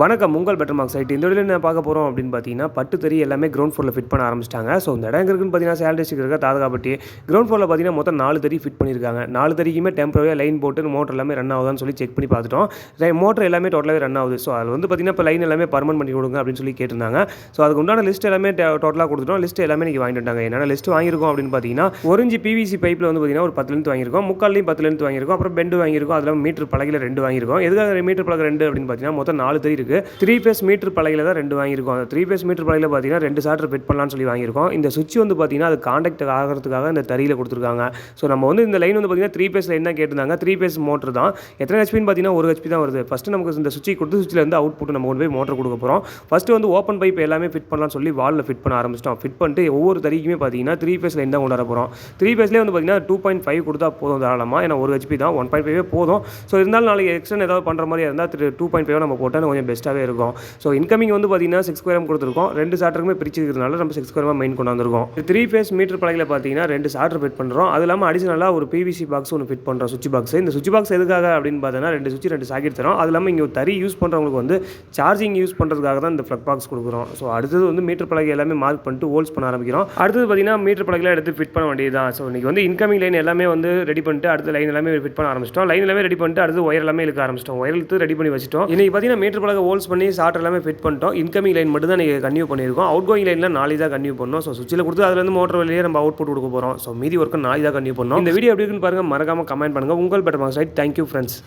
வணக்கம் உங்கள் better mark side இந்த வீடியோவில் என்ன பார்க்க போகிறோம் அப்படின்னு பார்த்தீங்கன்னா பட்டு தறி எல்லாமே கிரவுண்ட் ஃபோரில் ஃபிட் பண்ண ஆரம்பிச்சிட்டாங்க. ஸோ இந்த இடம் இருக்குன்னு பார்த்தீங்கன்னா சேலரி இருக்கிற இருக்க தாதகாப்பட்டி கிரவுண்ட் ஃபோரில் பார்த்தீங்கன்னா மொத்தம் நாலு தறி ஃபிட் பண்ணியிருக்காங்க. நாலு தறிக்குமே டெம்பரரியாக லைன் போட்டு மோட்டர் எல்லாமே ரன் ஆகுதான்னு சொல்லி செக் பண்ணி பார்த்துட்டோம். மோட்டர் எல்லாமே டோட்டலாகவே ரன் ஆகுது. ஸோ அதில் வந்து பார்த்தீங்கன்னா இப்போ லைன் எல்லாமே பர்மன் பண்ணி கொடுங்க அப்படின்னு சொல்லி கேட்டிருந்தாங்க. ஸோ அதுக்கு உண்டான லிஸ்ட் எல்லாமே டோட்டலாக கொடுத்துட்டோம். லிஸ்ட் எல்லாமே நீங்கள் வாங்கிட்டு வந்தாங்க. என்னென்ன லிஸ்ட் வாங்கியிருக்கோம் அப்படின்னு பார்த்தீங்கன்னா ஒரிஞ்சு பிவிசி பைப்பில் வந்து பார்த்தீங்கன்னா ஒரு பத்து வாங்கியிருக்கோம். முக்கால்லையும் பத்து வாங்கியிருக்கோம். அப்புறம் பெண்டு வாங்கியிருக்கோம். அதில் மீட்டர் பழகில் ரெண்டு வாங்கியிருக்கோம். எதுக்காக மீட்டர் பழக ரெண்டு அப்படின்னு பார்த்தீங்கன்னா மொத்தம் நாலு தறி இருக்குது த்ரீ பேஸ் மீட்டர் பலகையில் தான் ரெண்டு வாங்கியிருக்கோம். அந்த த்ரீ பேஸ் மீட்டர் பலகையில் பார்த்தீங்கன்னா ரெண்டு சாட்டர் ஃபிட் பண்ணலாம்னு சொல்லி வாங்கியிருக்கோம். இந்த சுவிட்ச் வந்து பார்த்தீங்கன்னா அது காண்டாக்ட் ஆகிறதுக்காக இந்த தறியில் கொடுத்துருக்காங்க. ஸோ நம்ம வந்து இந்த லைன் வந்து பார்த்தீங்கன்னா த்ரீ பேஸ் லைன் தான் கேட்டிருந்தாங்க. த்ரீ பேஸ் மோட்டர் தான். எத்தனை ஹெச்பின்னு பார்த்தீங்கன்னா ஒரு ஹெச்பி தான் வருது. ஃபஸ்ட்டு நமக்கு இந்த சுவிட்சை கொடுத்து சுவிட்சில் இருந்து அவுட் புட் நம்ம கொண்டு போய் மோட்டர் கொடுக்க போகிறோம் ஃபஸ்ட்டு வந்து ஓப்பன் பைப் எல்லாமே ஃபிட் பண்ணலாம்னு சொல்லி வாலில் ஃபிட் பண்ண ஆரம்பிச்சிட்டோம். ஃபிட் பண்ணிட்டு ஒவ்வொரு தறிக்குமே பார்த்தீங்கன்னா த்ரீ பேஸ் லைன் தான் கொண்டு வர போகிறோம் த்ரீ பேஸ்லேயே வந்து பார்த்தீங்கன்னா டூ பாயிண்ட் ஃபைவ் கொடுத்தா போதும் தாராளமாக ஏன்னா ஒரு ஹெச்பி தான். ஒன் பாயிண்ட் ஃபைவே போதும். ஸோ இருந்தாலும் நாளைக்கு எக்ஸ்டன் ஏதாவது பண்ணுற மாதிரி இருந்தால் டூ பாயிண்ட் ஃபைவ் நம்ம போட்டால் கொஞ்சம் பெஸ்ட்டாகவே இருக்கும். ஸோ இன்கமிங் வந்து பார்த்தீங்கன்னா சிக்ஸ் ஸ்கொயரம் கொடுத்துருக்கோம். ரெண்டு சாட்டருக்குமே பிரிச்சிருக்கிறதுனால நம்ம சிக்ஸ் ஸ்கொயரமாக மெயின் கொண்டு வந்திருக்கோம் த்ரீ ஃபேஸ் மீட்டர் பலகையில் பார்த்தீங்கன்னா ரெண்டு சாட்டர் ஃபிட் பண்ணுறோம் அது இல்லாமல் அடிஷனலாக ஒரு பிவிசி பாக்ஸ் ஒன்று ஃபிட் பண்ணுறோம் சுவிட்ச் பாக்ஸ் இந்த சுவிட்ச் பாக்ஸ் எதுக்காக அப்படின்னு பார்த்தீங்கன்னா ரெண்டு சுவிட்ச் ரெண்டு சாக்கெட் தரோம். அது இல்லாமல் இங்கே தறி யூஸ் பண்ணுறவங்களுக்கு வந்து சார்ஜிங் யூஸ் பண்ணுறதுக்காக தான் இந்த ஃப்ளக் பாக்ஸ் கொடுக்குறோம். ஸோ அடுத்தது வந்து மீட்டர் பலகை எல்லாமே மார்க் பண்ணிட்டு ஹோல்ஸ் பண்ண ஆரம்பிக்கிறோம். அடுத்தது பார்த்தீங்கன்னா மீட்டர் பலகையில் எடுத்து ஃபிட் பண்ண வேண்டியது தான் ஸோ இன்றைக்கி வந்து இன்கமிங் லைன் எல்லாமே வந்து ரெடி பண்ணிட்டு அடுத்த லைன் எல்லாமே ஃபிட் பண்ண ஆரம்பிச்சிட்டோம். லைன் எல்லாமே ரெடி பண்ணிட்டு அடுத்து ஒயர் எல்லாமே இழுக்க ஆரம்பிச்சிட்டோம். ஒயர் இழுத்து ரெடி பண்ணி வச்சிட்டோம். இன்றைக்கி பார்த்தீங்கன்னா மீட்டர் பலகை ஹோல்ஸ் பண்ணி ஷார்ட் எல்லாமே ஃபிட் பண்ணிட்டோம். இன்கமிங் லைன் மட்டும் தான் நீங்கள் கன்யூ பண்ணியிருக்கோம். அவுட் கோயிங் லைனில் நாளைக்கு தான் கன்யூ பண்ணோம். ஸோ சுவிட்சில் கொடுத்து அதுலேருந்து மோட்டர் வழியே நம்ம அவுட் புட் கொடுக்க போகிறோம் ஸோ மீதி ஒர்க்கு நாளைக்கு தான் கன்யூ பண்ணோம். இந்த வீடியோ எப்படி இருக்குன்னு பாருங்கள் மறக்காமல் கமெண்ட் பண்ணுங்கள் உங்கள் better mark side thank you friends